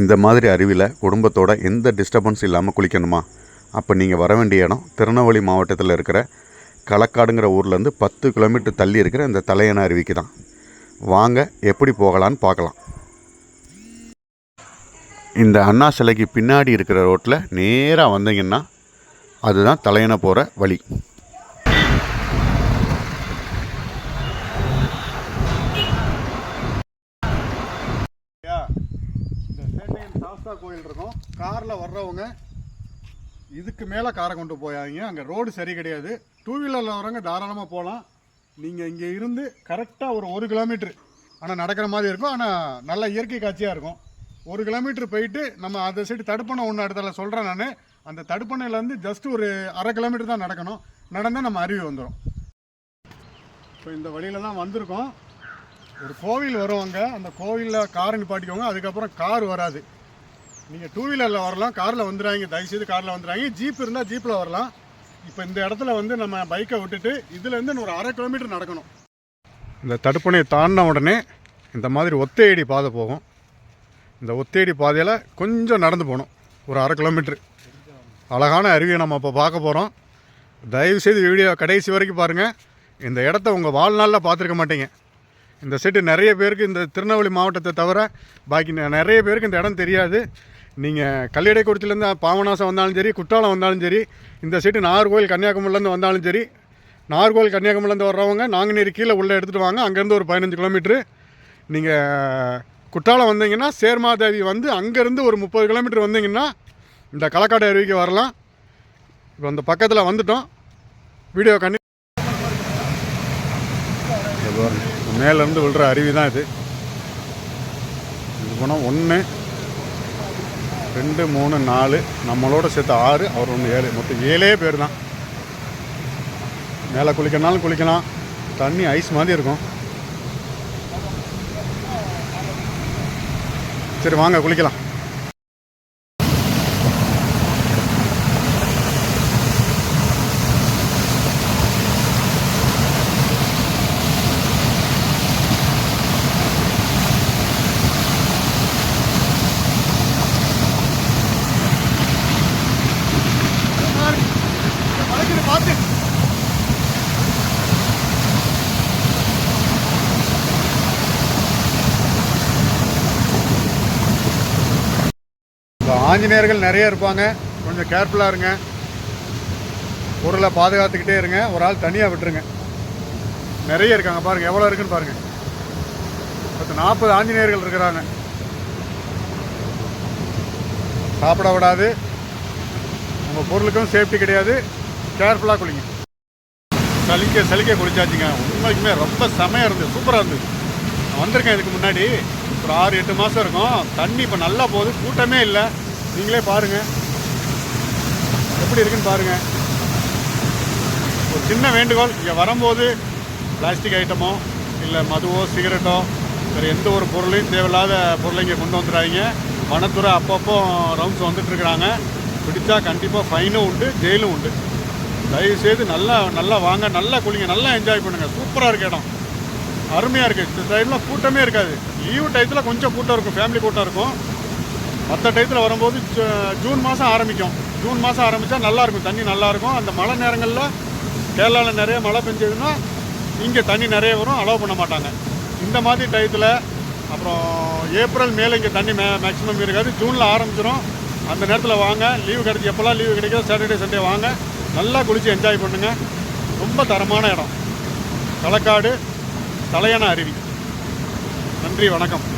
இந்த மாதிரி அருவியில் குடும்பத்தோட எந்த டிஸ்டர்பன்ஸ் இல்லாமல் குளிக்கணுமா? அப்போ நீங்கள் வர வேண்டிய இடம் திருநெல்வேலி மாவட்டத்தில் இருக்கிற களக்காடுங்கிற ஊர்லேருந்து பத்து கிலோமீட்டர் தள்ளி இருக்கிற இந்த தலையண அருவிக்கு தான். வாங்க எப்படி போகலான்னு பார்க்கலாம். இந்த அண்ணா சிலைக்கு பின்னாடி இருக்கிற ரோட்டில் நேராக வந்தீங்கன்னா அதுதான் தலையணை போகிற வழி. இருக்கோம் காரில் வர்றவங்க இதுக்கு மேலே காரை கொண்டு போயாங்க அங்கே ரோடு சரி கிடையாது. டூ வீலரில் வரவங்க தாராளமாக போகலாம் நீங்கள் இங்கே இருந்து கரெக்டாக ஒரு ஒரு கிலோமீட்ரு ஆனால் நடக்கிற மாதிரி இருக்கும். ஆனால் நல்ல இயற்கை காட்சியாக இருக்கும். ஒரு கிலோமீட்டர் போயிட்டு நம்ம அதை சைடு தடுப்பணை ஒன்று இடத்துல சொல்கிறேன் நான். அந்த தடுப்பணையிலேருந்து ஜஸ்ட் ஒரு அரை கிலோமீட்டர் தான் நடக்கணும். நடந்தால் நம்ம அருவி வந்துடும் இப்போ இந்த வழியில தான் வந்திருக்கோம். ஒரு கோவில் வரும் அங்கே அந்த கோவிலில் கார் நிப்பாட்டிக்கோங்க அதுக்கப்புறம் கார் வராது. நீங்கள் டூ வீலரில் வரலாம். காரில் வந்துடுறாங்க தயவுசெய்து காரில் வந்துடுறாங்க ஜீப் இருந்தால் ஜீப்பில் வரலாம். இப்போ இந்த இடத்துல வந்து நம்ம பைக்கை விட்டுட்டு இதுலேருந்து ஒரு அரை கிலோமீட்டர் நடக்கணும். இந்த தடுப்பணையை தாண்டின உடனே இந்த மாதிரி ஒத்தையடி பாதை போகும். இந்த ஒத்தையடி பாதையில் கொஞ்சம் நடந்து போகணும். ஒரு அரை கிலோமீட்ரு அழகான அருவியை நம்ம இப்போ பார்க்க போகிறோம் தயவுசெய்து வீடியோ கடைசி வரைக்கும் பாருங்கள் இந்த இடத்த உங்கள் வாழ்நாளில் பார்த்துருக்க மாட்டீங்க. இந்த செட்டு நிறைய பேருக்கு இந்த திருநெல்வேலி மாவட்டத்தை தவிர பாக்கி நிறைய பேருக்கு இந்த இடம் தெரியாது. நீங்கள் கல்லிடைக்குறிச்சிலேருந்து பாவநாசம் வந்தாலும் சரி குற்றாலம் வந்தாலும் சரி இந்த சைட்டு நாகர்கோவில் கன்னியாகுமரிலேருந்து வந்தாலும் சரி நாகர்கோவில் கன்னியாகுமரிலேருந்து வர்றவங்க நாங்குநேரி கீழே உள்ளே எடுத்துகிட்டு வாங்க. அங்கேருந்து ஒரு பதினஞ்சு கிலோமீட்ரு நீங்கள் குற்றாலம் வந்தீங்கன்னா சேர்மாதேவி வந்து அங்கேருந்து ஒரு முப்பது கிலோமீட்டர் வந்தீங்கன்னா இந்த களக்காடு அருவிக்கு வரலாம். இப்போ அந்த பக்கத்தில் வந்துட்டோம். வீடியோ கண்ணி மேலேருந்து விழுற அருவி தான் இது. இது போனால் ஒன்று ரெண்டு மூணு நாலு நம்மளோட சேர்த்து ஆறு அவர் ஒன்று ஏழு. மொத்தம் ஏழே பேர் தான் மேலே குளிக்கனாலும் குளிக்கலாம். தண்ணி ஐஸ் மாதிரி இருக்கும். சரி வாங்க குளிக்கலாம். இப்போ ஆஞ்சநேயர்கள் நிறைய இருப்பாங்க. கொஞ்சம் கேர்ஃபுல்லாக இருங்க. பொருளை பாதுகாத்துக்கிட்டே இருங்க. ஒரு ஆள் தனியாக விட்டுருங்க. நிறைய இருக்காங்க. பாருங்கள் எவ்வளோ இருக்குன்னு பாருங்கள் பத்து நாற்பது ஆஞ்சநேயர்கள் இருக்கிறாங்க. சாப்பிட விடாது. உங்கள் பொருளுக்கும் சேஃப்டி கிடையாது. கேர்ஃபுல்லாக குளிங்க. சலிக்க சலிக்க குளிச்சாச்சுங்க. உண்மைக்குமே ரொம்ப செமையாக இருந்தது. சூப்பராக இருந்தது. வந்திருக்கேன் இதுக்கு முன்னாடி. ஒரு ஆறு எட்டு மாதம் இருக்கும். தண்ணி இப்போ நல்லா போகுது. கூட்டமே இல்லை. நீங்களே பாருங்கள் எப்படி இருக்குன்னு பாருங்கள் ஒரு சின்ன வேண்டுகோள். இங்கே வரும்போது பிளாஸ்டிக் ஐட்டமோ இல்லை மதுவோ சிகரெட்டோ வேறு எந்த ஒரு பொருளையும் தேவையில்லாத பொருளை இங்கே கொண்டு வந்துடுறாங்க வனத்துறை அப்பப்போ ரவுண்ட்ஸ் வந்துட்டுருக்குறாங்க பிடிச்சா கண்டிப்பாக ஃபைனும் உண்டு ஜெயிலும் உண்டு. தயவுசெய்து நல்லா நல்லா வாங்க. நல்லா குளிங்க. நல்லா என்ஜாய் பண்ணுங்கள் சூப்பராக இருக்க இடம். அருமையாக இருக்குது இந்த டைமில் கூட்டமே இருக்காது. லீவு டயத்தில் கொஞ்சம் கூட்டம் இருக்கும். ஃபேமிலி கூட்டம் இருக்கும். மற்ற டயத்தில் வரும்போது ஜூன் மாதம் ஆரம்பிக்கும். ஜூன் மாதம் ஆரம்பித்தா நல்லாயிருக்கும் தண்ணி நல்லாயிருக்கும் அந்த மழை நேரங்களில் கேரளாவில் நிறைய மழை பெஞ்சதுன்னா இங்கே தண்ணி நிறைய வரும். அலோவ் பண்ண மாட்டாங்க. இந்த மாதிரி டயத்தில் அப்புறம் ஏப்ரல் மேலே இங்கே தண்ணி மே மேக்ஸிமம் இருக்காது. ஜூனில் ஆரம்பிச்சிடும் அந்த நேரத்தில் வாங்க. லீவு கிடைச்சி எப்போல்லாம் லீவு கிடைக்கிதோ சாட்டர்டே சண்டே வாங்க. நல்லா குளித்து என்ஜாய் பண்ணுங்கள் ரொம்ப தரமான இடம். களக்காடு தலையான அருவி நன்றி வணக்கம்.